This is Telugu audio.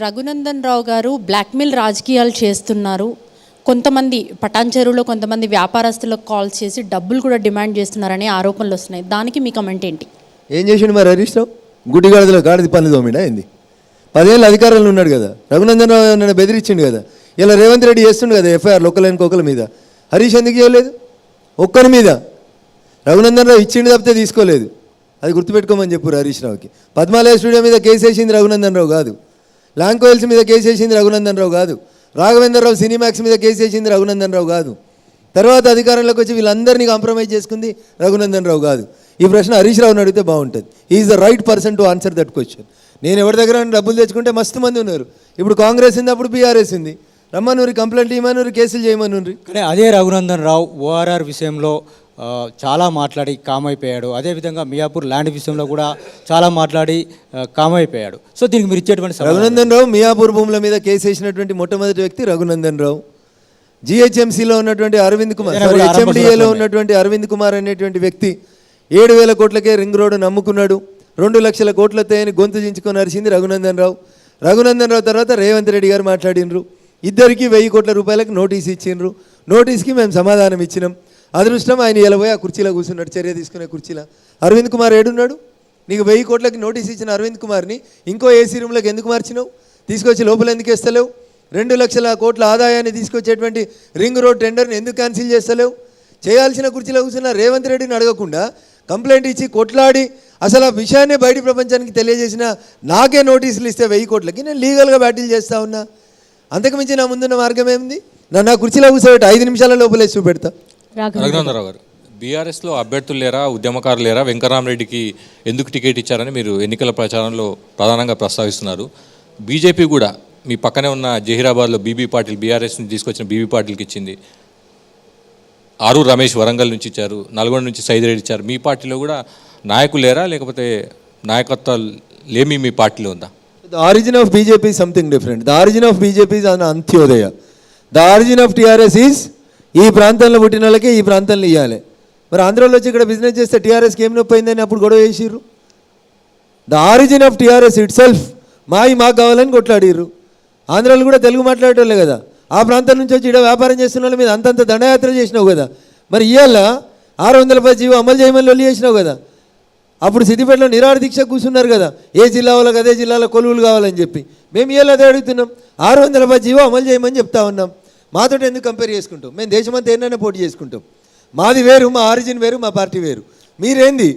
రఘునందన్ రావు గారు బ్లాక్మెయిల్ రాజకీయాలు చేస్తున్నారు. కొంతమంది పటాన్చెరువులో కొంతమంది వ్యాపారస్తులకు కాల్ చేసి డబ్బులు కూడా డిమాండ్ చేస్తున్నారనే ఆరోపణలు వస్తున్నాయి. దానికి మీ కమెంట్ ఏంటి? ఏం చేసిండు మరి హరీష్ రావు? గుడ్డిగాడిలో గాడిది పని దోమిడా ఏంది? పదేళ్ళు అధికారంలో ఉన్నాడు కదా. రఘునందన్ రావు నన్ను బెదిరించిండు కదా. ఇలా రేవంత్ రెడ్డి చేస్తుండు కదా ఎఫ్ఐఆర్ ఒకరికి ఒకళ్ళ మీద. హరీష్ ఎందుకు చేయలేదు? ఒక్కరి మీద. రఘునందన్ రావు ఇచ్చిండు తప్పితే తీసుకోలేదు. అది గుర్తుపెట్టుకోమని చెప్పారు హరీష్ రావుకి. పద్మాలయ స్టూడియో మీద కేసు వేసింది రఘునందన్ రావు కాదు. లాంకోయిల్స్ మీద కేసు వేసింది రఘునందన్ రావు కాదు. రాఘవేంద్రరావు సినిమాక్స్ మీద కేసు వేసింది రఘునందన్ రావు కాదు. తర్వాత అధికారంలోకి వచ్చి వీళ్ళందరినీ కాంప్రమైజ్ చేసుకుంది రఘునందన్ రావు కాదు. ఈ ప్రశ్న హరీష్ రావుని అడిగితే బాగుంటుంది. Is the right person to answer that question నేను ఎవరి దగ్గర డబ్బులు తెచ్చుకుంటే మస్తు మంది ఉన్నారు. ఇప్పుడు కాంగ్రెస్ ఉంది అప్పుడు బీఆర్ఎస్ ఉంది. రమ్మనూరి కంప్లైంట్ ఇవ్వమనూరి కేసులు చేయమనూరి. కానీ అదే రఘునందన్ రావు ఓఆర్ఆర్ విషయంలో చాలా మాట్లాడి కామ్ అయిపోయాడు అదేవిధంగా మియాపూర్ ల్యాండ్ విషయంలో కూడా చాలా మాట్లాడి ఆ, కామ్ అయిపోయాడు సో దీనికి మీరు ఇచ్చేటువంటి రఘునందన్ రావు మియాపూర్ భూముల మీద కేసు వేసినటువంటి మొట్టమొదటి వ్యక్తి రఘునందన్ రావు. జిహెచ్ఎంసీలో ఉన్నటువంటి అరవింద్ కుమార్ హెచ్ఎండిఏలో. ఉన్నటువంటి అరవింద్ కుమార్ అనేటువంటి వ్యక్తి ఏడు వేల కోట్లకే రింగ్ రోడ్డు నమ్ముకున్నాడు. రెండు లక్షల కోట్లతో అని గొంతు చించుకొని అరిచింది రఘునందన్ రావు. రఘునందన్ రావు తర్వాత రేవంత్ రెడ్డి గారు మాట్లాడినరు. ఇద్దరికి వెయ్యి కోట్ల రూపాయలకు నోటీస్ ఇచ్చిండ్రు. నోటీస్కి మేము సమాధానం ఇచ్చినాం. అదృష్టం ఆయన ఇలా పోయి ఆ కుర్చీలో కూర్చున్నాడు చర్య తీసుకునే కుర్చీలో. అరవింద్ కుమార్ ఏడున్నాడు? నీకు వెయ్యి కోట్లకి నోటీస్ ఇచ్చిన అరవింద్ కుమార్ని ఇంకో ఏసీ రూమ్లోకి ఎందుకు మార్చినావు? తీసుకొచ్చి లోపల ఎందుకు వేస్తలేవు? రెండు లక్షల కోట్ల ఆదాయాన్ని తీసుకొచ్చేటువంటి రింగ్ రోడ్ టెండర్ని ఎందుకు క్యాన్సిల్ చేస్తలేవు? చేయాల్సిన కుర్చీలో కూర్చున్న రేవంత్ రెడ్డిని అడగకుండా కంప్లైంట్ ఇచ్చి కొట్లాడి అసలు ఆ విషయాన్ని బయట ప్రపంచానికి తెలియజేసిన నాకే నోటీసులు ఇస్తే వెయ్యి కోట్లకి నేను లీగల్గా బ్యాటిల్ చేస్తా ఉన్నా. అంతకుమించి నా ముందున్న మార్గం ఏముంది? నన్ను ఆ కుర్చీలో కూర్చోబెట్టి ఐదు నిమిషాల లోపలే చూపెడతా. రఘునందరావు గారు. బీఆర్ఎస్లో అభ్యర్థులు లేరా ఉద్యమకారులు లేరా? వెంకరామరెడ్డికి ఎందుకు టికెట్ ఇచ్చారని మీరు ఎన్నికల ప్రచారంలో ప్రధానంగా ప్రస్తావిస్తున్నారు. బీజేపీ కూడా మీ పక్కనే ఉన్న జహీరాబాద్లో బీబీ పాటిల్ బీఆర్ఎస్ నుంచి తీసుకొచ్చిన బీబీ పాటిల్కి ఇచ్చింది. ఆరు రమేష్ వరంగల్ నుంచి ఇచ్చారు నల్గొండ నుంచి సైదిరెడ్డి ఇచ్చారు. మీ పార్టీలో కూడా నాయకులు లేరా లేకపోతే నాయకత్వాలు లేమి మీ పార్టీలో ఉందా? The origin of BJP something different the origin of BJP is on Antyodaya the origin of TRS is ఈ ప్రాంతంలో పుట్టిన వాళ్ళకే ఈ ప్రాంతంలో ఇవ్వాలి మరి ఆంధ్రాలో వచ్చి ఇక్కడ బిజినెస్ చేస్తే టీఆర్ఎస్కి ఏం నొప్పి అయిందని అప్పుడు గొడవ చేసిర్రు? The origin of TRS itself మాయి మాకు కావాలని కొట్లాడిర్రు. ఆంధ్రాలో కూడా తెలుగు మాట్లాడేటోళ్ళే కదా. ఆ ప్రాంతం నుంచి వచ్చి ఇక్కడ వ్యాపారం చేస్తున్న వాళ్ళ మీద అంతంత దండయాత్ర చేసినావు కదా. మరి ఇవాళ ఆరు వందల పది జీవో అమలు చేయమని వెళ్ళి చేసినావు కదా. అప్పుడు సిద్దిపేటలో నిరాడ దీక్ష కూర్చున్నారు కదా. ఏ జిల్లా వాళ్ళకి అదే జిల్లాలో కొలువులు కావాలని చెప్పి. మేము ఇవాళ అదే అడుగుతున్నాం. ఆరు వందల పది జీవో అమలు చేయమని చెప్తా ఉన్నాం. మాతో ఎందుకు కంపేర్ చేసుకుంటాం మేము దేశమంతా ఏంటనే పోటీ చేసుకుంటాం. మాది వేరు మా ఆరిజిన్ వేరు మా పార్టీ వేరు. మీరేంది?